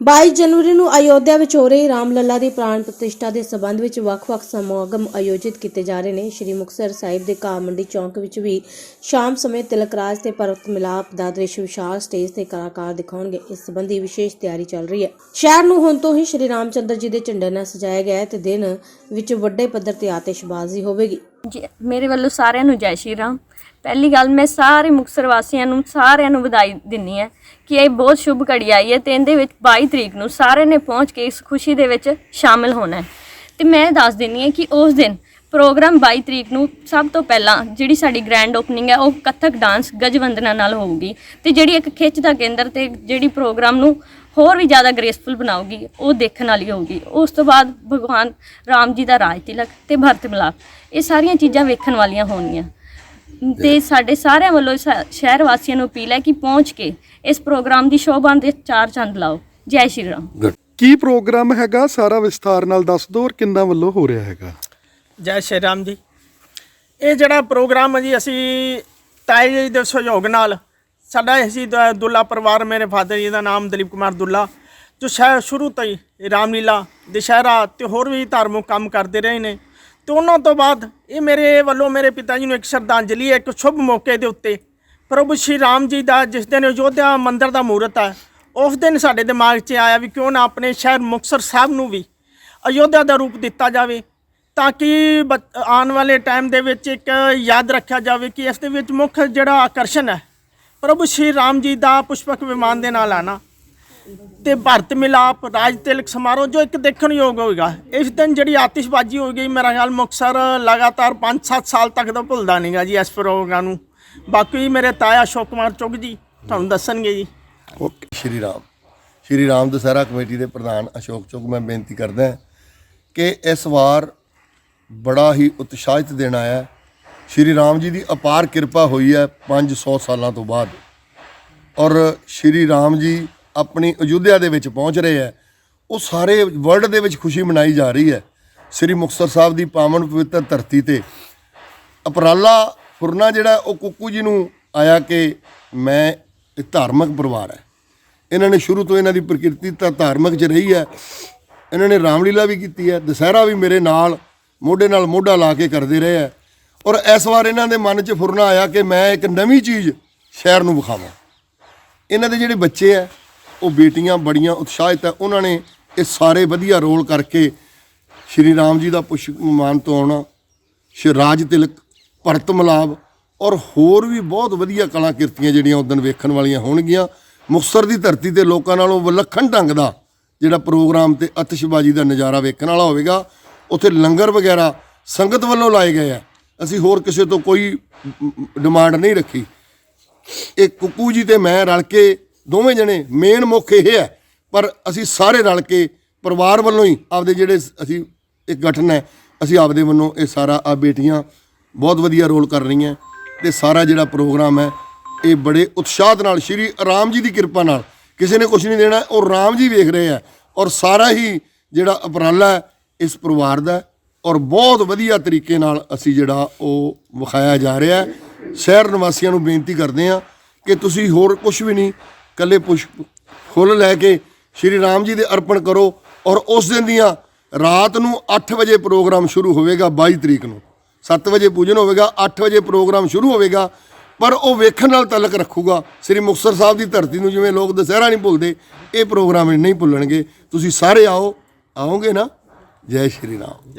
22 ਜਨਵਰੀ ਨੂੰ ਅਯੋਧਿਆ ਵਿੱਚ ਹੋ ਰਹੀ ਰਾਮਲੱਲਾ ਦੀ ਪ੍ਰਾਣ ਪ੍ਰਤਿਸ਼ਠਾ ਦੇ ਸਬੰਧ ਵਿੱਚ ਵੱਖ-ਵੱਖ ਸਮਾਗਮ ਆਯੋਜਿਤ ਕੀਤੇ ਜਾ ਰਹੇ ਨੇ। ਸ਼੍ਰੀ ਮੁਕਤਸਰ ਸਾਹਿਬ ਦੇ ਘਾਹ ਮੰਡੀ ਚੌਂਕ ਵਿੱਚ ਵੀ ਸ਼ਾਮ ਸਮੇਂ ਤਿਲਕ ਰਾਜ ਤੇ ਪਰਵਤ ਮਿਲਾਪ ਦਾ ਦ੍ਰਿਸ਼ ਵਿਸ਼ਾਲ ਸਟੇਜ ਤੇ ਕਲਾਕਾਰ ਦਿਖਾਉਣਗੇ। ਇਸ ਸੰਬੰਧੀ ਵਿਸ਼ੇਸ਼ ਤਿਆਰੀ ਚੱਲ ਰਹੀ ਹੈ। ਸ਼ਹਿਰ ਨੂੰ ਹੁਣ ਤੋਂ ਹੀ ਸ਼੍ਰੀ ਰਾਮਚੰਦਰ ਜੀ ਦੇ ਝੰਡੇ ਨਾਲ ਸਜਾਇਆ ਗਿਆ ਹੈ ਤੇ ਦਿਨ ਵਿੱਚ ਵੱਡੇ ਪੱਧਰ ਤੇ ਆਤਿਸ਼ਬਾਜ਼ੀ ਹੋਵੇਗੀ। ਜੀ, ਮੇਰੇ ਵੱਲੋਂ ਸਾਰਿਆਂ ਨੂੰ ਜੈ ਸ਼੍ਰੀ ਰਾਮ। ਪਹਿਲੀ ਗੱਲ ਮੈਂ ਸਾਰੇ ਮੁਕਤਸਰ ਵਾਸੀਆਂ ਨੂੰ, ਸਾਰਿਆਂ ਨੂੰ ਵਧਾਈ ਦਿੰਨੀ ਹੈ ਕਿ ਇਹ ਬਹੁਤ ਸ਼ੁਭ ਘੜੀ ਆਈ ਹੈ ਤੇ ਇਹਦੇ ਵਿੱਚ 22 ਤਰੀਕ ਨੂੰ ਸਾਰਿਆਂ ਨੇ ਪਹੁੰਚ ਕੇ ਇਸ ਖੁਸ਼ੀ ਦੇ ਵਿੱਚ ਸ਼ਾਮਿਲ ਹੋਣਾ ਹੈ। ਤੇ ਮੈਂ ਦੱਸ ਦਿੰਨੀ ਹੈ ਕਿ ਉਸ ਦਿਨ ਪ੍ਰੋਗਰਾਮ 22 ਤਰੀਕ ਨੂੰ ਸਭ ਤੋਂ ਪਹਿਲਾਂ ਜਿਹੜੀ ਸਾਡੀ ਗ੍ਰੈਂਡ ਓਪਨਿੰਗ ਹੈ, ਉਹ ਕੱਥਕ ਡਾਂਸ ਗਜਵੰਦਨਾ ਨਾਲ ਹੋਊਗੀ। ਤੇ ਜਿਹੜੀ ਇੱਕ ਖਿੱਚ ਦਾ ਕੇਂਦਰ ਤੇ ਜਿਹੜੀ ਪ੍ਰੋਗਰਾਮ ਨੂੰ ਹੋਰ ਵੀ ਜ਼ਿਆਦਾ ਗ੍ਰੇਸਫੁਲ ਬਣਾਉਗੀ ਉਹ ਦੇਖਣ ਵਾਲੀ ਹੋਊਗੀ। ਉਸ ਤੋਂ ਬਾਅਦ ਭਗਵਾਨ ਰਾਮ ਜੀ ਦਾ ਰਾਜ ਤਿਲਕ ਤੇ ਭਰਤ ਮਿਲਾਪ ਇਹ ਸਾਰੀਆਂ ਚੀਜ਼ਾਂ ਵੇਖਣ ਵਾਲੀਆਂ ਹੋਣਗੀਆਂ। ਤੇ ਸਾਡੇ ਸਾਰਿਆਂ ਵੱਲੋਂ ਸ- ਸ਼ਹਿਰ ਵਾਸੀਆਂ ਨੂੰ ਅਪੀਲ ਹੈ ਕਿ ਪਹੁੰਚ ਕੇ ਇਸ ਪ੍ਰੋਗਰਾਮ ਦੀ ਸ਼ੋਭਾ ਦੇ ਚਾਰ ਚੰਦ ਲਾਓ। ਜੈ ਸ਼੍ਰੀ ਰਾਮ। ਕੀ ਪ੍ਰੋਗਰਾਮ ਹੈਗਾ? ਸਾਰਾ ਵਿਸਥਾਰ ਨਾਲ ਦੱਸ ਦਿਓ ਔਰ ਕਿੰਨਾ ਵੱਲੋਂ ਹੋ ਰਿਹਾ ਹੈਗਾ? ਜੈ ਸ਼੍ਰੀ ਰਾਮ ਜੀ। ਇਹ ਜਿਹੜਾ ਪ੍ਰੋਗਰਾਮ ਹੈ ਜੀ ਅਸੀਂ ਤਾਏ ਜੀ ਦੇ ਸਹਿਯੋਗ ਨਾਲ ਸਾਡਾ ਅਸੀਂ ਦ- ਦੁੱਲਾ ਪਰਿਵਾਰ, ਮੇਰੇ ਫਾਦਰ ਜੀ ਦਾ ਨਾਮ ਦਲੀਪ ਕੁਮਾਰ ਦੁੱਲਾ, ਜੋ ਸ਼ਾਇਦ ਸ਼ੁਰੂ ਤੋਂ ਹੀ ਰਾਮਲੀਲਾ, ਦੁਸ਼ਹਿਰਾ ਤੇ ਹੋਰ ਵੀ ਧਾਰਮਿਕ ਕੰਮ ਕਰਦੇ ਰਹੇ ਨੇ। ਤੇ ਉਹਨਾਂ ਤੋਂ ਬਾਅਦ ਇਹ ਮੇਰੇ ਵੱਲੋਂ ਮੇਰੇ ਪਿਤਾ ਜੀ ਨੂੰ ਇੱਕ ਸ਼ਰਧਾਂਜਲੀ ਹੈ ਇੱਕ ਸ਼ੁਭ ਮੌਕੇ ਦੇ ਉੱਤੇ ਪ੍ਰਭੂ ਸ਼੍ਰੀ ਰਾਮ ਜੀ ਦਾ, ਜਿਸ ਦਿਨ ਅਯੋਧਿਆ ਮੰਦਿਰ ਦਾ ਮੂਰਤ ਹੈ, ਉਸ ਦਿਨ ਸਾਡੇ ਦਿਮਾਗ 'ਚ ਆਇਆ ਵੀ ਕਿਉਂ ਨਾ ਆਪਣੇ ਸ਼ਹਿਰ ਮੁਕਤਸਰ ਸਾਹਿਬ ਨੂੰ ਵੀ ਅਯੋਧਿਆ ਦਾ ਰੂਪ ਦਿੱਤਾ ਜਾਵੇ, ਤਾਂ ਕਿ ਬੱਚ- ਆਉਣ ਵਾਲੇ ਟਾਈਮ ਦੇ ਵਿੱਚ ਇੱਕ ਯਾਦ ਰੱਖਿਆ ਜਾਵੇ ਕਿ ਇਸ ਦੇ ਵਿੱਚ ਮੁੱਖ ਜਿਹੜਾ ਆਕਰਸ਼ਣ ਹੈ ਪ੍ਰਭੂ ਸ਼੍ਰੀ ਰਾਮ ਜੀ ਦਾ ਪੁਸ਼ਪਕ ਵਿਮਾਨ ਦੇ ਨਾਲ ਆਣਾ ਤੇ ਭਾਰਤ ਮਿਲਾਪ, ਰਾਜ ਤਿਲਕ ਸਮਾਰੋਹ, ਜੋ ਇੱਕ ਦੇਖਣ ਯੋਗ ਹੋਏਗਾ। ਇਸ ਦਿਨ ਜਿਹੜੀ ਆਤਿਸ਼ਬਾਜ਼ੀ ਹੋ ਗਈ, ਮੇਰਾ ਖਿਆਲ ਮੁਕਤਸਰ ਲਗਾਤਾਰ 5-7 ਸਾਲ ਤੱਕ ਤਾਂ ਭੁੱਲਦਾ ਨਹੀਂਗਾ ਜੀ ਇਸ ਪ੍ਰੋਗਰਾਮ ਨੂੰ। ਬਾਕੀ ਮੇਰੇ ਤਾਇਆ ਅਸ਼ੋਕ ਕੁਮਾਰ ਚੁੱਗ ਜੀ, ਤੁਹਾਨੂੰ ਦੱਸਣਗੇ ਜੀ। ਓਕੇ। ਸ਼੍ਰੀ ਰਾਮ। ਸ਼੍ਰੀ ਰਾਮ ਦਸਹਿਰਾ ਕਮੇਟੀ ਦੇ ਪ੍ਰਧਾਨ ਅਸ਼ੋਕ ਚੁੱਗ ਮੈਂ ਬੇਨਤੀ ਕਰਦਾ ਕਿ ਇਸ ਵਾਰ ਬੜਾ ਹੀ ਉਤਸ਼ਾਹਿਤ ਦਿਨ ਆਇਆ। ਸ਼੍ਰੀ ਰਾਮ ਜੀ ਦੀ ਅਪਾਰ ਕਿਰਪਾ ਹੋਈ ਹੈ 500 ਸਾਲਾਂ ਤੋਂ ਬਾਅਦ। ਔਰ ਸ਼੍ਰੀ ਰਾਮ ਜੀ ਆਪਣੀ ਅਯੁੱਧਿਆ ਦੇ ਵਿੱਚ ਪਹੁੰਚ ਰਹੇ ਹੈ। ਉਹ ਸਾਰੇ ਵਰਲਡ ਦੇ ਵਿੱਚ ਖੁਸ਼ੀ ਮਨਾਈ ਜਾ ਰਹੀ ਹੈ। ਸ੍ਰੀ ਮੁਕਤਸਰ ਸਾਹਿਬ ਦੀ ਪਾਵਨ ਪਵਿੱਤਰ ਧਰਤੀ ਤੇ ਅਪਰਾਲਾ ਫੁਰਨਾ ਜਿਹੜਾ ਉਹ ਕੁੱਕੂ ਜੀ ਨੂੰ ਆਇਆ ਕਿ ਮੈਂ ਇਹ ਧਾਰਮਿਕ ਪਰਿਵਾਰ ਹੈ। ਇਹਨਾਂ ਨੇ ਸ਼ੁਰੂ ਤੋਂ ਇਹਨਾਂ ਦੀ ਪ੍ਰਕਿਰਤੀ ਤਾਂ ਧਾਰਮਿਕ ਚ ਰਹੀ ਹੈ। ਇਹਨਾਂ ਨੇ ਰਾਮਲੀਲਾ ਵੀ ਕੀਤੀ ਹੈ। ਦੁਸਹਿਰਾ ਵੀ ਮੇਰੇ ਨਾਲ ਮੋਢੇ ਨਾਲ ਮੋਢਾ ਲਾ ਕੇ ਕਰਦੇ ਰਹੇ ਹੈ। ਔਰ ਇਸ ਵਾਰ ਇਹਨਾਂ ਦੇ ਮਨ 'ਚ ਫੁਰਨਾ ਆਇਆ ਕਿ ਮੈਂ ਇੱਕ ਨਵੀਂ ਚੀਜ਼ ਸ਼ਹਿਰ ਨੂੰ ਵਿਖਾਵਾਂ। ਇਹਨਾਂ ਦੇ ਜਿਹੜੇ ਬੱਚੇ ਆ, ਉਹ ਬੇਟੀਆਂ ਬੜੀਆਂ ਉਤਸ਼ਾਹਿਤ ਹੈ ਉਹਨਾਂ ਨੇ ਇਹ ਸਾਰੇ ਵਧੀਆ ਰੋਲ ਕਰਕੇ ਸ਼੍ਰੀ ਰਾਮ ਜੀ ਦਾ ਪੁਸ਼ਪਮਾਨ ਤੋਂ ਆਉਣਾ, ਸ਼੍ਰੀ ਰਾਜ ਤਿਲਕ, ਭਰਤ ਮਲਾਪ ਔਰ ਹੋਰ ਵੀ ਬਹੁਤ ਵਧੀਆ ਕਲਾ ਕਿਰਤੀਆਂ ਜਿਹੜੀਆਂ ਉਦੋਂ ਵੇਖਣ ਵਾਲੀਆਂ ਹੋਣਗੀਆਂ। ਮੁਕਤਸਰ ਦੀ ਧਰਤੀ ਤੇ ਲੋਕਾਂ ਨਾਲੋਂ ਵਿਲੱਖਣ ਢੰਗ ਦਾ ਜਿਹੜਾ ਪ੍ਰੋਗਰਾਮ ਤੇ ਅਤਿਸ਼ਬਾਜ਼ੀ ਦਾ ਨਜ਼ਾਰਾ ਵੇਖਣ ਵਾਲਾ ਹੋਵੇਗਾ। ਉੱਥੇ ਲੰਗਰ ਵਗੈਰਾ ਸੰਗਤ ਵੱਲੋਂ ਲਾਏ ਗਏ ਆ। ਅਸੀਂ ਹੋਰ ਕਿਸੇ ਤੋਂ ਕੋਈ ਡਿਮਾਂਡ ਨਹੀਂ ਰੱਖੀ। ਇਹ ਕੁੱਕੂ ਜੀ ਤੇ ਮੈਂ ਰਲ ਕੇ ਦੋਵੇਂ ਜਣੇ ਮੇਨ ਮੁੱਖ ਇਹ ਹੈ, ਪਰ ਅਸੀਂ ਸਾਰੇ ਰਲ ਕੇ ਪਰਿਵਾਰ ਵੱਲੋਂ ਹੀ ਆਪਦੇ ਜਿਹੜੇ ਅਸੀਂ ਇੱਕ ਗਠਨ ਹੈ, ਅਸੀਂ ਆਪਦੇ ਵੱਲੋਂ ਇਹ ਸਾਰਾ ਆ ਬੇਟੀਆਂ ਬਹੁਤ ਵਧੀਆ ਰੋਲ ਕਰ ਰਹੀਆਂ ਤੇ ਸਾਰਾ ਜਿਹੜਾ ਪ੍ਰੋਗਰਾਮ ਹੈ, ਇਹ ਬੜੇ ਉਤਸ਼ਾਹ ਨਾਲ, ਸ਼੍ਰੀ ਰਾਮ ਜੀ ਦੀ ਕਿਰਪਾ ਨਾਲ, ਕਿਸੇ ਨੇ ਕੁਝ ਨਹੀਂ ਦੇਣਾ, ਉਹ ਰਾਮ ਜੀ ਵੇਖ ਰਹੇ ਆ ਔਰ ਸਾਰਾ ਹੀ ਜਿਹੜਾ ਉਪਰਾਲਾ ਇਸ ਪਰਿਵਾਰ ਦਾ ਔਰ ਬਹੁਤ ਵਧੀਆ ਤਰੀਕੇ ਨਾਲ ਅਸੀਂ ਜਿਹੜਾ ਉਹ ਵਿਖਾਇਆ ਜਾ ਰਿਹਾ ਸ਼ਹਿਰ ਨਿਵਾਸੀਆਂ ਨੂੰ ਬੇਨਤੀ ਕਰਦੇ ਹਾਂ ਕਿ ਤੁਸੀਂ ਹੋਰ ਕੁਝ ਵੀ ਨਹੀਂ ਕੱਲੇ ਪੁਸ਼ਪ ਫੁੱਲ ਲੈ ਕੇ ਸ਼੍ਰੀ ਰਾਮ ਜੀ ਦੇ ਅਰਪਣ ਕਰੋ ਔਰ ਉਸ ਦਿਨ ਦੀਆਂ ਰਾਤ ਨੂੰ 8 ਵਜੇ ਪ੍ਰੋਗਰਾਮ ਸ਼ੁਰੂ ਹੋਵੇਗਾ 22 ਤਰੀਕ ਨੂੰ। 7 ਵਜੇ ਪੂਜਨ ਹੋਵੇਗਾ 8 ਵਜੇ ਪ੍ਰੋਗਰਾਮ ਸ਼ੁਰੂ ਹੋਵੇਗਾ, ਪਰ ਉਹ ਵੇਖਣ ਨਾਲ ਤਲਕ ਰੱਖੂਗਾ। ਸ੍ਰੀ ਮੁਕਤਸਰ ਸਾਹਿਬ ਦੀ ਧਰਤੀ ਨੂੰ ਜਿਵੇਂ ਲੋਕ ਦੁਸਹਿਰਾ ਨਹੀਂ ਭੁੱਲਦੇ, ਇਹ ਪ੍ਰੋਗਰਾਮ ਨਹੀਂ ਭੁੱਲਣਗੇ। ਤੁਸੀਂ ਸਾਰੇ ਆਓ, ਆਓਗੇ ਨਾ? ਜੈ ਸ਼੍ਰੀ ਰਾਮ।